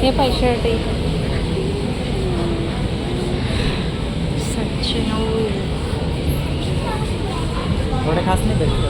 हे पाय शर्ट आहे सातशे नऊ थोडे खास नाही पाहिजे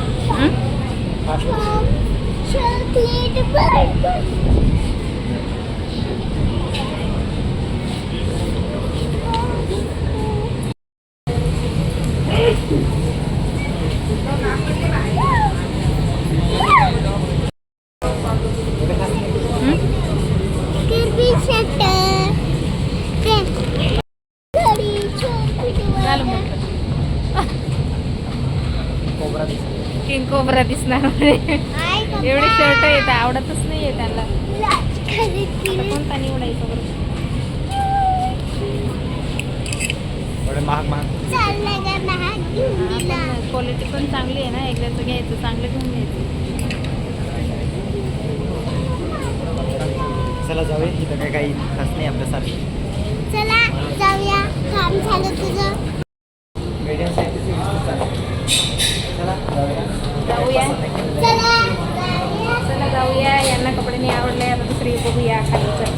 एवढे शर्ट येत आवडतच नाही आहे त्यांना आता कोणता निवडायचा बरं? थोडे महाग महाग. क्वालिटी पण चांगली आहे ना एकदाचं घ्यायचं चांगलं घेऊन घ्यायचं. चला जाऊया इथं काय काही खास नाही आपल्यासारखी. चला जाऊया. काम झालं तुझं मीडियम साईजची चला जाऊया जाऊया चला जाऊया चला जाऊया यांना कपडे नाही आवडले आता दुसरी बघूया खाली चल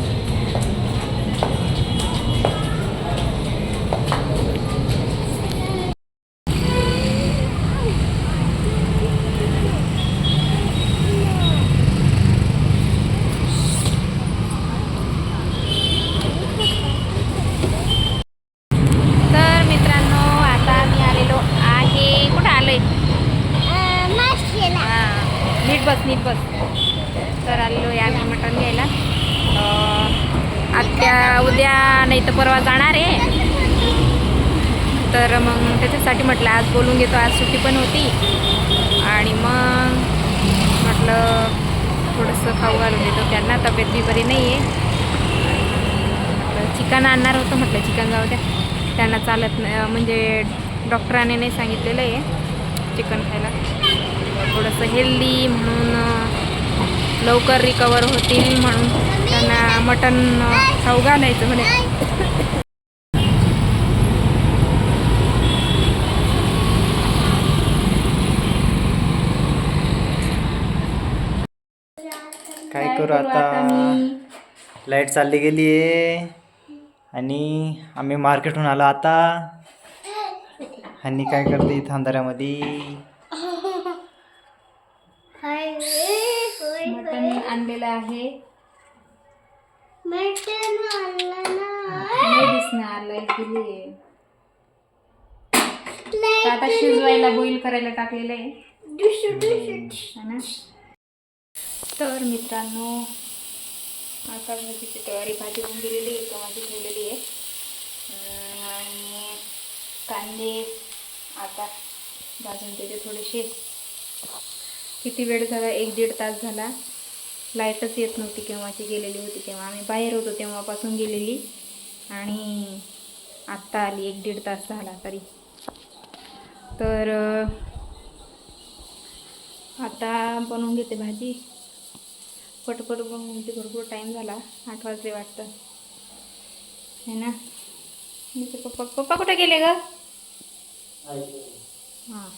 तर मित्रांनो आता मी आलेलो आहे कुठं आलोय अं, माशेला हां नीट बस नीट बस तर आलेलो आहे आम्ही मटण घ्यायला अं, आत्या उद्या नाही तर परवा जाणार आहे तर मग त्याच्यासाठी म्हटलं आज बोलून घेतो आज सुट्टी पण होती. आणि मग म्हटलं थोडंसं खाऊ घालून देतो त्यांना तब्येत बी बरी नाही आहे चिकन आणणार होतं म्हटलं चिकन जाऊ द्या. त्यांना चालत नाही म्हणजे डॉक्टराने नाही सांगितलेलं आहे चिकन खायला. थोडंसं हेल्दी म्हणून लवकर रिकवर होतील म्हणून त्यांना मटण खाऊ घालायचं म्हणे. काय करू आता? लाइट चालली गेली आहे. आणि आम्ही मार्केटहून आलो आता. आणि काय करते इथं अंधारामध्ये? मटण आणलेलं आहे. आता शिजवायला बॉईल करायला टाकलेलं आहे. है तर मित्रांनो आता भाजीची तयारी भाजी होऊन गेलेली आहे भाजी ठेवलेली आहे आणि कांदे आता भाजून त्याचे थोडेसे. किती वेळ झाला? एक दीड तास झाला. लाईटच येत नव्हती केव्हाची गेलेली होती तेव्हा आम्ही बाहेर होतो तेव्हापासून गेलेली. आणि आत्ता आली एक दीड तास झाला तरी. तर आता बनवून घेते भाजी. पटपट बघून घेते म्हणजे भरपूर टाईम झाला आठ वाजले वाटतं. है ना? तुमचे पप्पा पप्पा कुठे गेले ग? हां.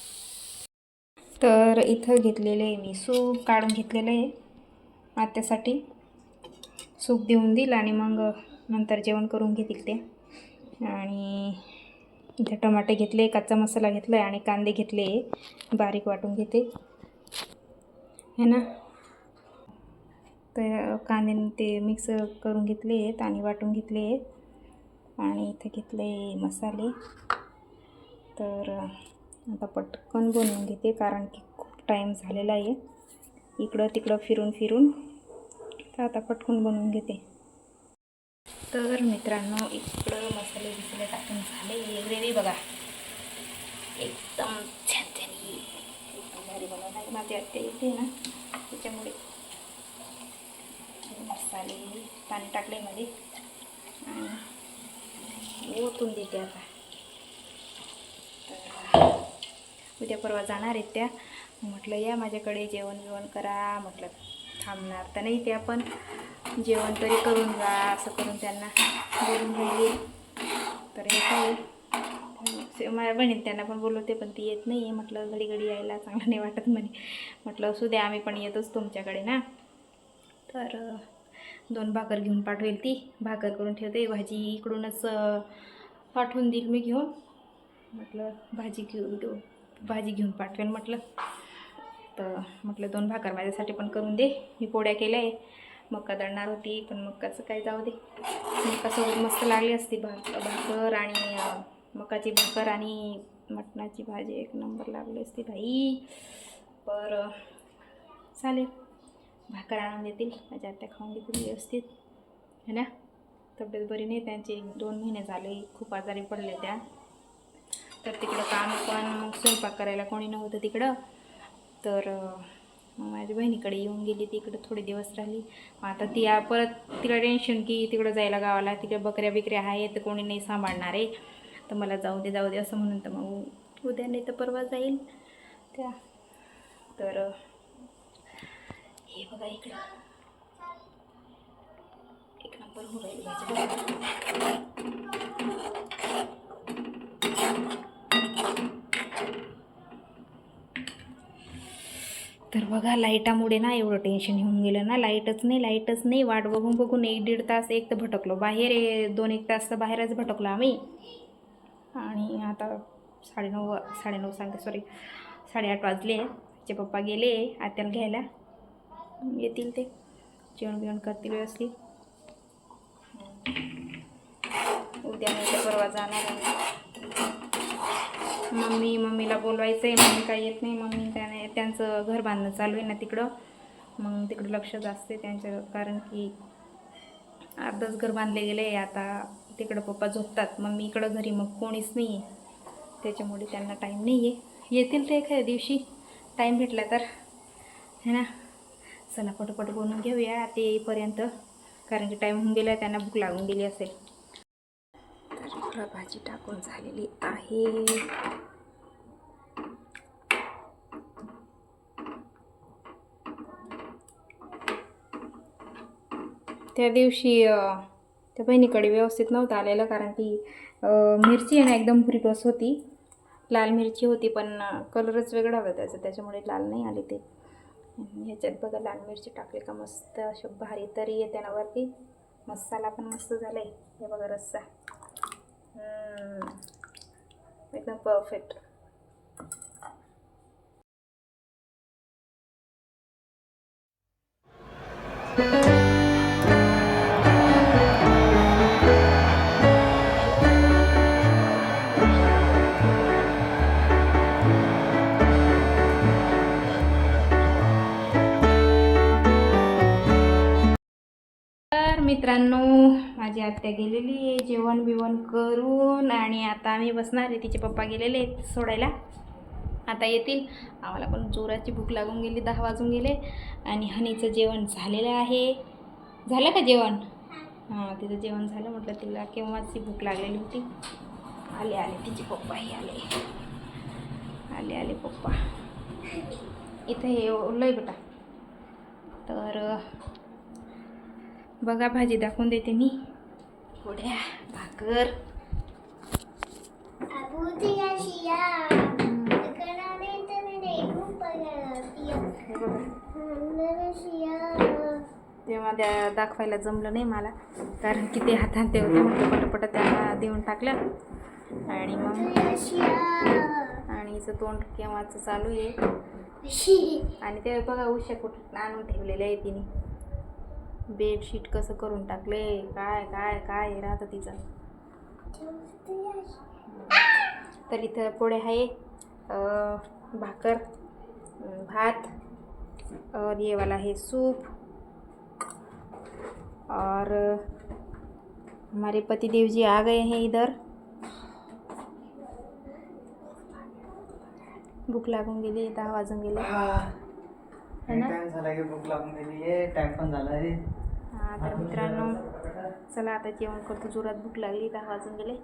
तर इथं घेतलेलं आहे मी सूप काढून घेतलेलं आहे आत्यासाठी. सूप देऊन देईल आणि मग नंतर जेवण करून घेतील ते. आणि इथं टमाटे घेतले कच्चा मसाला घेतला आहे आणि कांदे घेतले बारीक वाटून घेते. है ना? तर कांदे ते मिक्स करून घेतले आहेत आणि वाटून घेतले आहेत. आणि इथे घेतले मसाले. तर आता पटकन बनवून घेते कारण की खूप टाईम झालेला आहे. इकडं तिकडं फिरून फिरून. तर आता पटकन बनवून घेते. तर मित्रांनो इकडं मसाले बिसले टाकून झाले. ग्रेव्ही बघा. एकदम छान भारी बनवणार माझी आत्या येते ना. त्याच्यामुळे मसाले पाणी टाकले मध्ये. आणि ओतून देते आता. तर उद्या परवा जाणार आहेत त्या. म्हटलं या माझ्याकडे जेवण बिवण करा. म्हटलं थांबणार तर नाही त्या पण. जेवण तरी करून जा असं करून त्यांना बोलून राहिली. तर हे काय? माझ्या बहिणीने त्यांना पण बोलवते पण ती येत नाही आहे म्हटलं घडी घडी यायला चांगलं नाही वाटत म्हणे. म्हटलं असू द्या आम्ही पण येतोच तुमच्याकडे ना. तर दोन भाकर घेऊन पाठवेल ती. भाकर करून ठेवते. भाजी इकडूनच पाठवून देईल मी घेऊन. म्हटलं भाजी घेऊन देऊ भाजी घेऊन पाठवेल म्हटलं. तर म्हटलं दोन भाकर माझ्यासाठी पण करून दे. मी पोळ्या केल्या आहे. मक्का दळणार होती पण मक्काचं काय जाऊ दे. मक्कासोबत मस्त लागली असती भाकर भाकर आणि मकाची भाकर आणि मटणाची भाजी. एक नंबर लागली असती भाई पर चालेल. भाकर आणून देतील. म्हणजे माझ्या आत्या खाऊन देतील व्यवस्थित. है ना? तब्येत बरी नाही त्यांचे. एक दोन महिने झाले. खूप आजारी पडले त्या. तर तिकडं काम पण मग स्वयंपाक करायला कोणी नव्हतं तिकडं. तर मग माझ्या बहिणीकडे येऊन गेली. तिकडं थोडे दिवस राहिली. मग आता ती परत तिला टेन्शन की तिकडं जायला गावाला. तिकडे बकऱ्या बिकऱ्या आहेत. तर कोणी नाही सांभाळणार आहे. तर मला जाऊ दे जाऊ दे असं म्हणून तर मग उद्या नाही तर परवा जाईल त्या. तर हे बघा इकडं. एक नंबर होऊन तर बघा लाईटामुळे ना एवढं टेन्शन होऊन गेलं ना. लाईटच नाही लाईटच नाही. वाट बघून बघून एक दीड तास एक तर भटकलो. बाहेर आहे, दोन एक तास तर बाहेरच भटकलो आम्ही. आणि आता साडेनऊ वा- साडेनऊ सांगते सॉरी साडेआठ वाजले. तिचे पप्पा गेले आत्याला घ्यायला. येतील ते जेवण बिवण करतील व्यवस्थित. उद्या नाही तर परवा जाणार आहे मम्मी मम्मीला बोलवायचं आहे मम्मी काय येत नाही. मम्मी त्याने त्यांचं घर बांधणं चालू आहे ना तिकडं. मग तिकडं लक्ष जास्त आहे त्यांचं कारण की अर्धच घर बांधले गेले. आहे आता तिकडं पप्पा झोपतात. मम्मी इकडं घरी मग कोणीच नाही आहे त्याच्यामुळे त्यांना टाईम नाही आहे येतील ते एखाद्या दिवशी. टाईम भेटला तर. है ना? चला पटपट बनवून घेऊया. ते येईपर्यंत कारण की टाईम होऊन गेला त्यांना भूक लागून गेली असेल. तर इकडं भाजी टाकून झालेली आहे. त्या दिवशी त्या बहिणीकडे व्यवस्थित नव्हतं आलेलं कारण की मिरची आहे ना एकदम भुरीबस होती. लाल मिरची होती पण कलरच वेगळा होता त्याचा त्याच्यामुळे लाल नाही आले ते. ह्याच्यात बघा लाल मिरची टाकली का मस्त अशी भारी तरी येते ना वरती. मसाला पण मस्त झाला आहे हे बघा रस्सा. एकदम परफेक्ट तर मित्रांनो माझी आत्या गेलेली आहे जेवण बिवण करून आणि आता आम्ही बसणार आहे. तिचे पप्पा गेलेले आहेत सोडायला. आता येतील. आम्हाला पण जोराची भूक लागून गेली दहा वाजून गेले आणि हनीचं जेवण झालेलं आहे. झालं का जेवण? हां तिचं जेवण झालं म्हटलं तिला केव्हाची भूक लागलेली होती? आले आले. तिचे पप्पाही आले. आले आले पप्पा. इथं हे ओलं आहे बेटा. तर बघा भाजी दाखवून देते मी. पोळ्या भाकर. तेव्हा त्या दाखवायला जमलं नाही मला कारण की ते हातात ते होते म्हटलं पटापट त्यांना देऊन टाकलं. आणि मग आणि हिचं तोंड केव्हाचं चालू आहे? आणि ते बघा उशा कुठं आणून ठेवलेले आहे तिने. बेडशीट कसं करून टाकले? काय काय काय राहतं तिचं? तर इथं पोळे आहे भाकर भात और ये वाला है सूप और हमारे पति देव जी आ गए हैं इधर। भूक लागून गेली दहा वाजून गेले. है. ना? टाइम झाला की भूक लागून गेली आहे टाइम पण झाला आहे. हा तर मित्रांनो चला आता जेवण करतो. जोरात भूक लागली दहा वाजून गेले.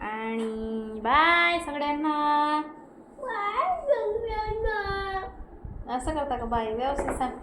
आणि बाय सगळ्यांना. असं करता का? बाय. व्यवस्थित सांग.